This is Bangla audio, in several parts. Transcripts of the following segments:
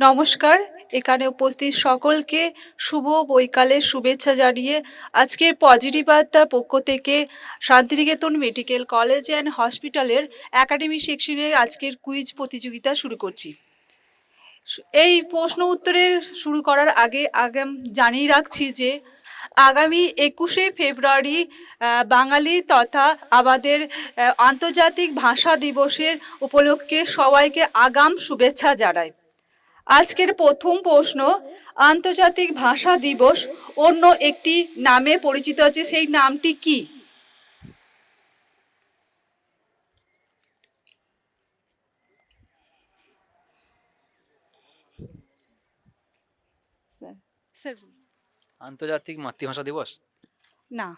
নমস্কার। এখানে উপস্থিত সকলকে শুভ বৈকালের শুভেচ্ছা জানিয়ে আজকের পজিটিভ বার্তার পক্ষ থেকে শান্তিনিকেতন মেডিকেল কলেজ অ্যান্ড হসপিটালের একাডেমি সেকশনে আজকের কুইজ প্রতিযোগিতা শুরু করছি। এই প্রশ্ন উত্তরের শুরু করার আগে আগাম, জানিয়ে রাখছি যে আগামী একুশে ফেব্রুয়ারি বাঙালি তথা আমাদের আন্তর্জাতিক ভাষা দিবসের উপলক্ষে সবাইকে আগাম শুভেচ্ছা জানাই। আজকের প্রথম প্রশ্ন আন্তর্জাতিক ভাষা দিবস অন্য একটি নামে পরিচিত আছে সেই নামটি কি। আন্তর্জাতিক মাতৃভাষা দিবস? না।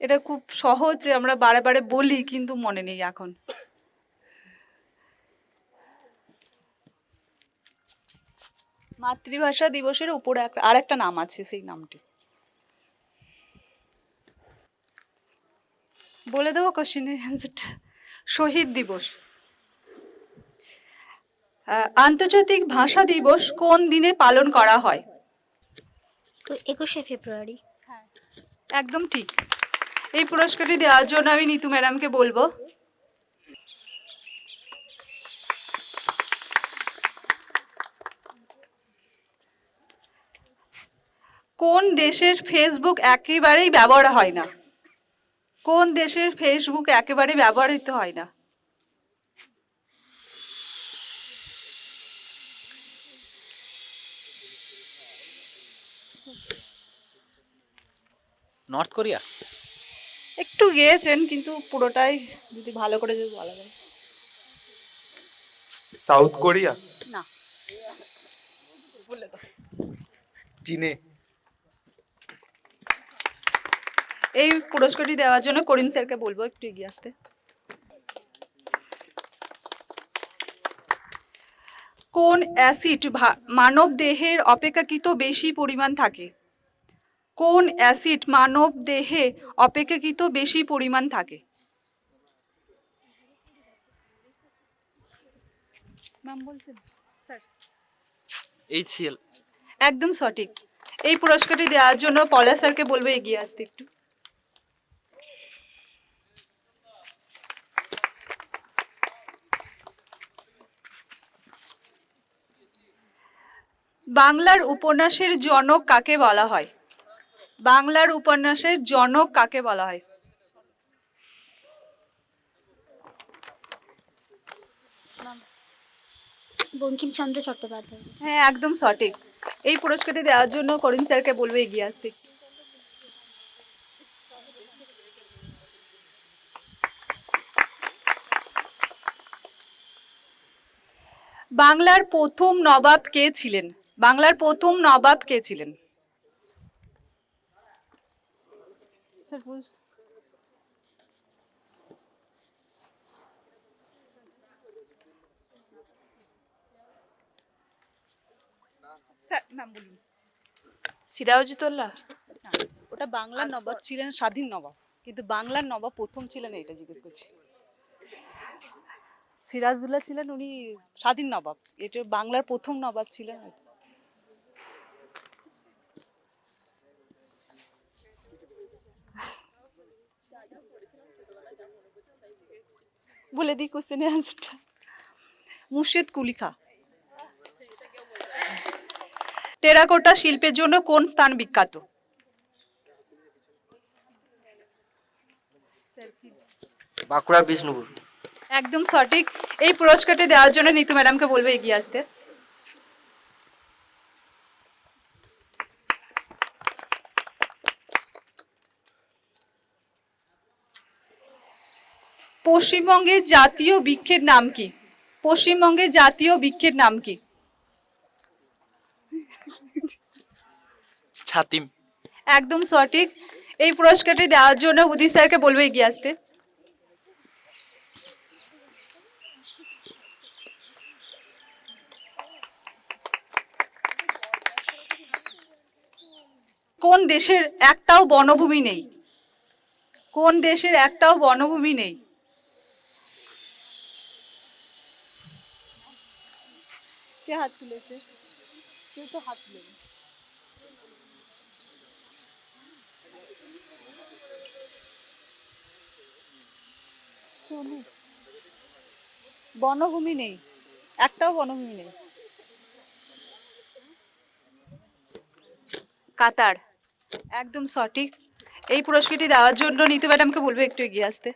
এটা খুব সহজ আমরা বারে বারে বলি কিন্তু মনে নেই এখন। মাতৃভাষা দিবসের উপরে আর একটা নাম আছে সেই নামটি। বলে দেবো কোশ্চেনের অ্যান্সারটা শহীদ দিবস। আন্তর্জাতিক ভাষা দিবস কোন দিনে পালন করা হয়? একুশে ফেব্রুয়ারি। একদম ঠিক। এই পুরস্কারটি দেওয়ার জন্য আমি নিতু ম্যাডামকে বলব। কোন দেশের ফেসবুক একেবারেই ব্যবহার হয় না? কোন দেশের ফেসবুক একেবারে ব্যবহৃত হয় না? নর্থ কোরিয়া একটু গিয়েছেন কিন্তু পুরোটাই যদি ভালো করে যদি বলা যায়। সাউথ কোরিয়া না। বলে দাও। চীনে। এই পুরস্কারটি দেওয়ার জন্য করিম স্যারকে বলব একটু এগিয়ে আসতে। কোন অ্যাসিড মানব দেহের অপেক্ষাকৃত বেশি পরিমাণ থাকে? কোন অ্যাসিড মানব দেহে অপেক্ষাকৃত বেশি পরিমাণ থাকে? একদম সঠিক। এই পুরস্কারটি দেওয়ার জন্য পলাশ স্যারকে বলব এগিয়ে আসতে একটু। বাংলার উপন্যাসের জনক কাকে বলা হয়? বাংলার উপন্যাসের জনক কাকে বলা হয়? বঙ্কিমচন্দ্র চট্টোপাধ্যায়। হ্যাঁ একদম সঠিক। এই পুরস্কারটি দেওয়ার জন্য করিম স্যারকে বলব এগিয়ে আসতে। বাংলার প্রথম নবাব কে ছিলেন? বাংলার প্রথম নবাব কে ছিলেন? স্যার বল স্যার নাম বলুন। সিরাজউদ্দৌলা? না, ওটা বাংলার নবাব ছিলেন স্বাধীন নবাব। কিন্তু বাংলার নবাব প্রথম ছিলেন এটা জিজ্ঞেস করছি। সিরাজদুল্লাহ ছিলেন উনি স্বাধীন নবাব। এটা বাংলার প্রথম নবাব ছিলেন বলে দিই কোশ্চেনের অ্যান্সারটা মুর্শেদ কুলিখা। টেরাকোটা শিল্পের জন্য কোন স্থান বিখ্যাত? বাঁকুড়া বিষ্ণুপুর। একদম সঠিক। এই পুরস্কারটি দেওয়ার জন্য নিতু ম্যাডামকে বলবে এগিয়ে আসতে। পশ্চিমবঙ্গের জাতীয় বৃক্ষের নাম কি? পশ্চিমবঙ্গের জাতীয় বৃক্ষের নাম কি? ছাতিম। একদম সঠিক। এই পুরস্কারটি দেওয়ার জন্য উদিত স্যারকে বলব এগিয়ে আসতে। কোন দেশের একটাও বনভূমি নেই? কোন দেশের একটাও বনভূমি নেই? কে হাত তুলেছে? কেউ তো হাত তুলেনি। বনভূমি নেই। একটাও বনভূমি নেই। কাতার। একদম সঠিক। এই পুরস্কারটি দেওয়ার জন্য নিতু ম্যাডামকে বলব একটু এগিয়ে আসতে।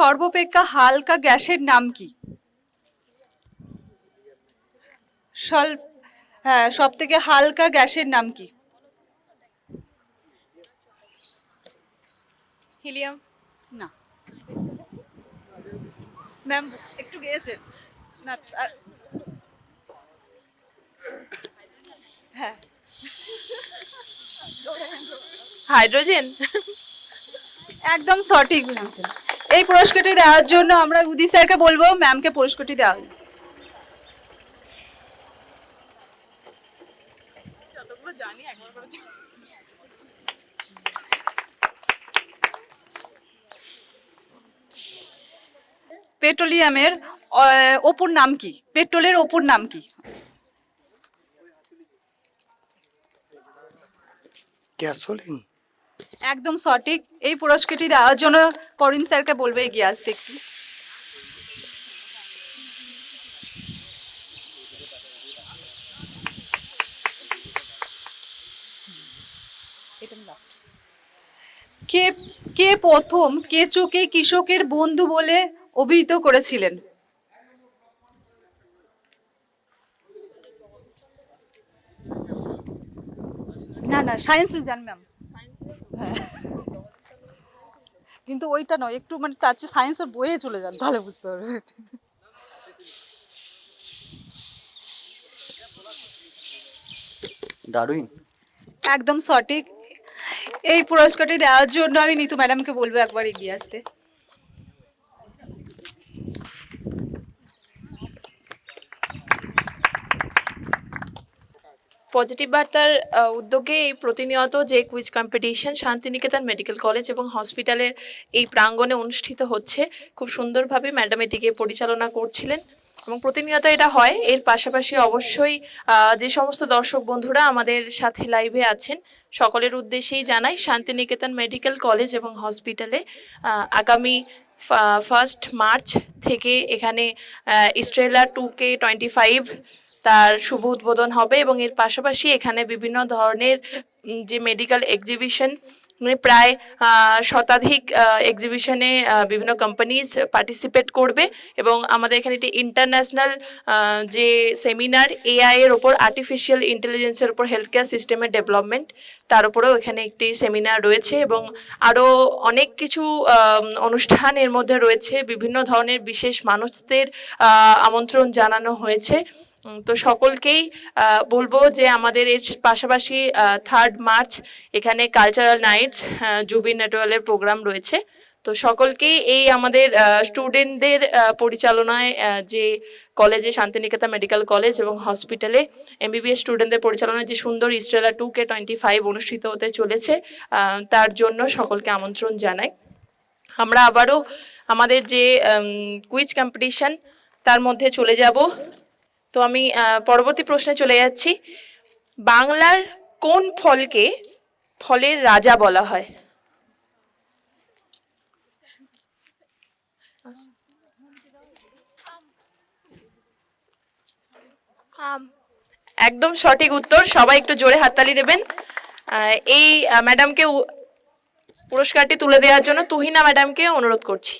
সর্বাপেক্ষা হালকা গ্যাসের নাম কি? হ্যাঁ সব থেকে হালকা গ্যাসের নাম কি? হিলিয়াম? না। ম্যাম, একটু গিয়েছেন? না হ্যাঁ। হাইড্রোজেন? একদম সঠিক বলেছেন এই পুরস্কারটি দেওয়ার জন্য আমরা উদি স্যারকে বলব ম্যামকে পুরস্কারটি দেওয়া পেট্রোলিয়ামের অপর নাম কি? পেট্রোলের অপর নাম কি? গ্যাসোলিন। একদম সঠিক। এই পুরস্কারটি দেওয়ার জন্য করিম স্যারকে বলবে এগিয়ে আসতে একটু। কে কে প্রথম কেঁচোকে কৃষকের বন্ধু বলে অভিহিত করেছিলেন? না না, সায়েন্স জান ম্যাম। হ্যাঁ। কিন্তু ওইটা নয় একটু মানে টাচে সায়েন্সের বইয়ে চলে যান তাহলে বুঝতে পারবে। দারুণ একদম সঠিক। এই পুরস্কারটি দেওয়ার জন্য আমি নিতু ম্যাডামকে বলব একবার এগিয়ে আসতে। পজিটিভ বার্তার উদ্যোগে এই প্রতিনিয়ত যে quiz competition Shantiniketan medical college এবং হসপিটালের এই প্রাঙ্গণে অনুষ্ঠিত হচ্ছে, খুব সুন্দরভাবে ম্যাডাম এটিকে পরিচালনা করছিলেন এবং প্রতিনিয়ত এটা হয়। এর পাশাপাশি অবশ্যই যে সমস্ত দর্শক বন্ধুরা আমাদের সাথে লাইভে আছেন, সকলের উদ্দেশ্যেই জানাই শান্তিনিকেতন মেডিকেল কলেজ এবং হসপিটালে আগামী ফার্স্ট মার্চ থেকে এখানে Estrella two K twenty five তার শুভ উদ্বোধন হবে এবং এর পাশাপাশি এখানে বিভিন্ন ধরনের যে মেডিকেল এক্সিবিশন মানে প্রায় শতাধিক এক্সিবিশনে বিভিন্ন কোম্পানিজ পার্টিসিপেট করবে এবং আমাদের এখানে একটি ইন্টারন্যাশনাল যে সেমিনার এআই এর ওপর আর্টিফিশিয়াল ইন্টেলিজেন্সের উপর হেলথ কেয়ার সিস্টেমের ডেভেলপমেন্ট তার উপরেও এখানে একটি সেমিনার রয়েছে এবং আরও অনেক কিছু অনুষ্ঠান এর মধ্যে রয়েছে, বিভিন্ন ধরনের বিশেষ মানুষদের আমন্ত্রণ জানানো হয়েছে। তো সকলকেই বলব যে আমাদের এর পাশাপাশি থার্ড মার্চ এখানে কালচারাল নাইটস জুবিন নেটওয়ালের প্রোগ্রাম রয়েছে। তো সকলকেই এই আমাদের স্টুডেন্টদের পরিচালনায় যে কলেজে শান্তিনিকেতন মেডিকেল কলেজ এবং হসপিটালে এমবিবিএস স্টুডেন্টদের পরিচালনায় যে সুন্দর Estrella two K twenty five অনুষ্ঠিত হতে চলেছে তার জন্য সকলকে আমন্ত্রণ জানাই। আমরা আবারও আমাদের যে কুইজ কম্পিটিশন তার মধ্যে চলে যাব। তো আমি পরবর্তী প্রশ্নে চলে যাচ্ছি। বাংলার কোন ফলকে ফলের রাজা বলা হয়? একদম সঠিক উত্তর সবাই একটু জোরে হাততালি দেবেন। এই ম্যাডামকে পুরস্কারটি তুলে দেওয়ার জন্য তুহিনা ম্যাডামকে অনুরোধ করছি।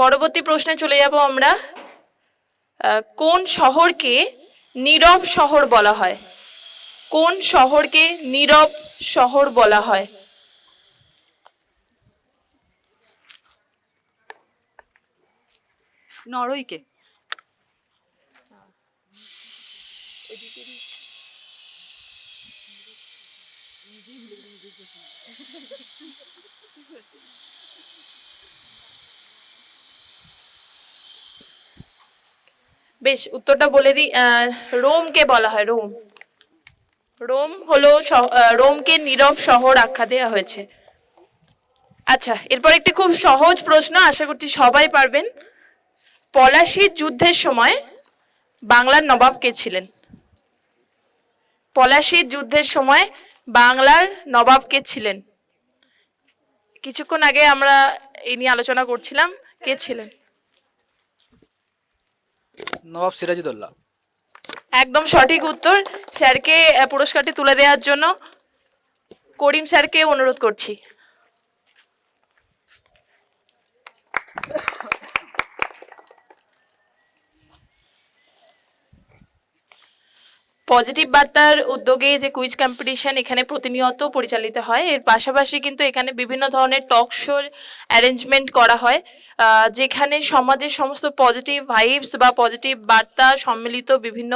পরবর্তী প্রশ্নে চলে যাব আমরা। কোন শহরকে নীরব শহর বলা হয়? কোন শহরকে নীরব শহর বলা হয়? নরইকে। বেশ, উত্তরটা বলে দিই রোমকে বলা হয়, রোম। রোম হলো রোমকে নীরব শহর আখ্যা দেওয়া হয়েছে। আচ্ছা এরপর একটি খুব সহজ প্রশ্ন, আশা করছি সবাই পারবেন। পলাশির যুদ্ধের সময় বাংলার নবাব কে ছিলেন? পলাশির যুদ্ধের সময় বাংলার নবাব কে ছিলেন? কিছুক্ষণ আগে আমরা এই নিয়ে আলোচনা করছিলাম, কে ছিলেন? নবাব সিরাজউদ্দৌলা একদম সঠিক উত্তর। স্যারকে পুরস্কারটি তুলে দেওয়ার জন্য করিম স্যারকে অনুরোধ করছি। পজিটিভ বার্তার উদ্যোগে যে কুইজ কম্পিটিশন এখানে প্রতিনিয়ত পরিচালিত হয়, এর পাশাপাশি কিন্তু এখানে বিভিন্ন ধরনের টক শোর অ্যারেঞ্জমেন্ট করা হয় যেখানে সমাজের সমস্ত পজিটিভ ভাইবস বা পজিটিভ বার্তা সম্মিলিত বিভিন্ন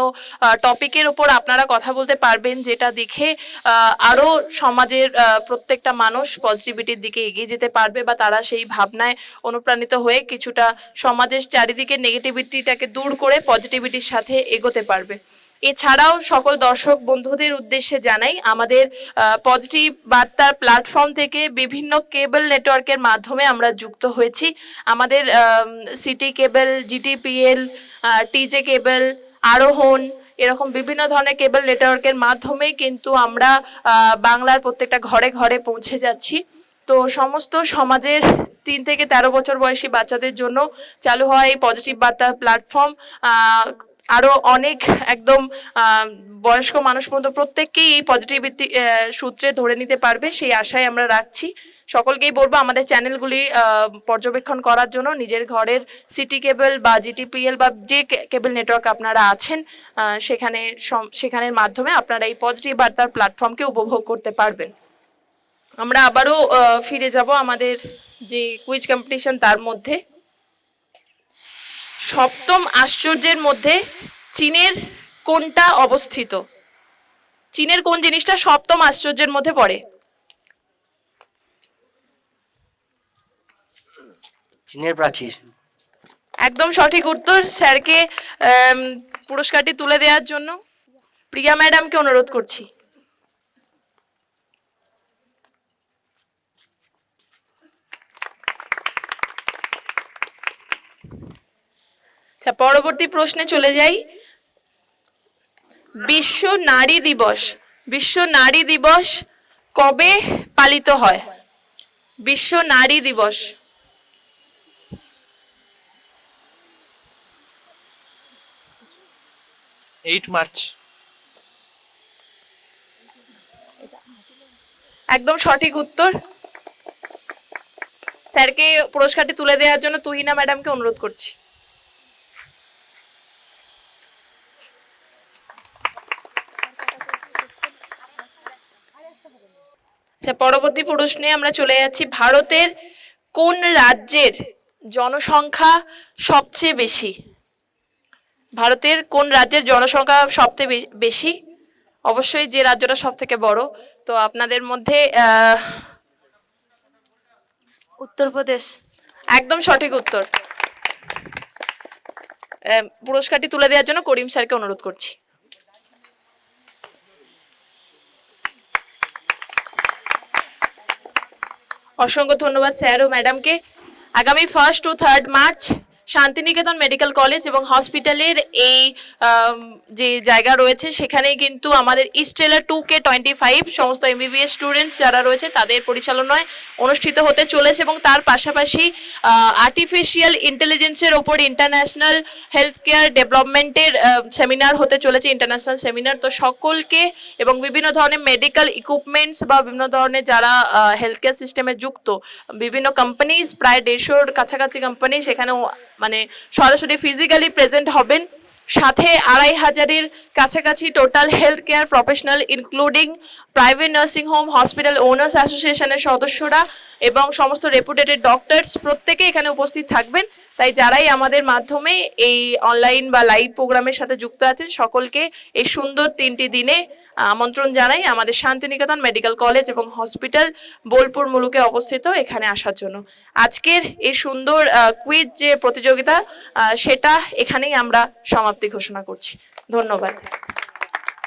টপিকের ওপর আপনারা কথা বলতে পারবেন, যেটা দেখে আরও সমাজের প্রত্যেকটা মানুষ পজিটিভিটির দিকে এগিয়ে যেতে পারবে বা তারা সেই ভাবনায় অনুপ্রাণিত হয়ে কিছুটা সমাজের চারিদিকে নেগেটিভিটিটাকে দূর করে পজিটিভিটির সাথে এগোতে পারবে। এছাড়াও সকল দর্শক বন্ধুদের উদ্দেশ্যে জানাই, আমাদের পজিটিভ বার্তার প্ল্যাটফর্ম থেকে বিভিন্ন কেবল নেটওয়ার্কের মাধ্যমে আমরা যুক্ত হয়েছি। আমাদের city cable, GTPL TJ cable, Arohan, এরকম বিভিন্ন ধরনের কেবল নেটওয়ার্কের মাধ্যমেই কিন্তু আমরা বাংলার প্রত্যেকটা ঘরে ঘরে পৌঁছে যাচ্ছি। তো সমস্ত সমাজের তিন থেকে তেরো বছর বয়সী বাচ্চাদের জন্য চালু হয় এই পজিটিভ বার্তা প্ল্যাটফর্ম আরও অনেক একদম বয়স্ক মানুষ পর্যন্ত প্রত্যেককেই এই পজিটিভিটি সূত্রে ধরে নিতে পারবে, সেই আশায় আমরা রাখছি। সকলকেই বলব আমাদের চ্যানেলগুলি পর্যবেক্ষণ করার জন্য, নিজের ঘরের সিটি কেবল বা জিটিপিএল বা যে কেবল নেটওয়ার্ক আপনারা আছেন সেখানে সেখানের মাধ্যমে আপনারা এই পজিটিভ বার্তার প্ল্যাটফর্মকে উপভোগ করতে পারবেন। আমরা আবারও ফিরে যাব আমাদের যে কুইজ কম্পিটিশন তার মধ্যে। সপ্তম আশ্চর্যের মধ্যে চীনের কোনটা অবস্থিত? চীনের কোন জিনিসটা সপ্তম আশ্চর্যের মধ্যে পড়ে? চীনের প্রাচীর। একদম সঠিক উত্তর স্যারকে পুরস্কারটি তুলে দেওয়ার জন্য। প্রিয়া ম্যাডামকে অনুরোধ করছি। আচ্ছা পরবর্তী প্রশ্নে চলে যাই। বিশ্ব নারী দিবস। বিশ্ব নারী দিবস কবে পালিত হয়? বিশ্ব নারী দিবস। Eight March. একদম সঠিক উত্তর। স্যারকে পুরস্কারটি তুলে দেওয়ার জন্য তুহিনা ম্যাডামকে অনুরোধ করছি। পরবর্তী প্রশ্নে আমরা চলে যাচ্ছি। ভারতের কোন রাজ্যের জনসংখ্যা সবচেয়ে বেশি? ভারতের কোন রাজ্যের জনসংখ্যা সবচেয়ে বেশি? অবশ্যই যে রাজ্যটা সব থেকে বড়। তো আপনাদের মধ্যে উত্তরপ্রদেশ। একদম সঠিক উত্তর। পুরস্কারটি তুলে দেওয়ার জন্য করিম স্যারকে অনুরোধ করছি। অসংখ্য ধন্যবাদ স্যার ও ম্যাডামকে। আগামী ফার্স্ট ও third March Shantiniketan medical college এবং হসপিটালের এই যে জায়গা রয়েছে সেখানে কিন্তু আমাদের ইস্টেলার টু কে টোয়েন্টি ফাইভ সমস্ত এমবিবিএস স্টুডেন্টস যারা রয়েছে, তাদের পরিচালনায় অনুষ্ঠিত হতে চলেছে এবং তার পাশাপাশি আর্টিফিশিয়াল ইন্টেলিজেন্সের ওপর ইন্টারন্যাশনাল হেলথ কেয়ার ডেভেলপমেন্টের সেমিনার হতে চলেছে ইন্টারন্যাশনাল সেমিনার তো সকলকে এবং বিভিন্ন ধরনের মেডিকেল ইকুইপমেন্টস বা বিভিন্ন ধরনের যারা হেলথ কেয়ার সিস্টেমে যুক্ত, বিভিন্ন কোম্পানিজ প্রায় দেড়শোর কাছাকাছি কোম্পানি সেখানেও মানে সরাসরি ফিজিক্যালি প্রেজেন্ট হবেন। সাথে আড়াই হাজারের কাছাকাছি total health care professional including private nursing home hospital owners অ্যাসোসিয়েশনের সদস্যরা এবং সমস্ত রেপুটেটেড ডক্টরস প্রত্যেকে এখানে উপস্থিত থাকবেন। তাই যারাই আমাদের মাধ্যমে এই অনলাইন বা লাইভ প্রোগ্রামের সাথে যুক্ত আছেন, সকলকে এই সুন্দর তিনটি দিনে আমন্ত্রণ জানাই আমাদের শান্তিনিকেতন মেডিকেল কলেজ এবং হসপিটাল বোলপুর মুলুকে অবস্থিত এখানে আসার জন্য। আজকের এই সুন্দর কুইজ যে প্রতিযোগিতা সেটা এখানেই আমরা সমাপ্তি ঘোষণা করছি। ধন্যবাদ।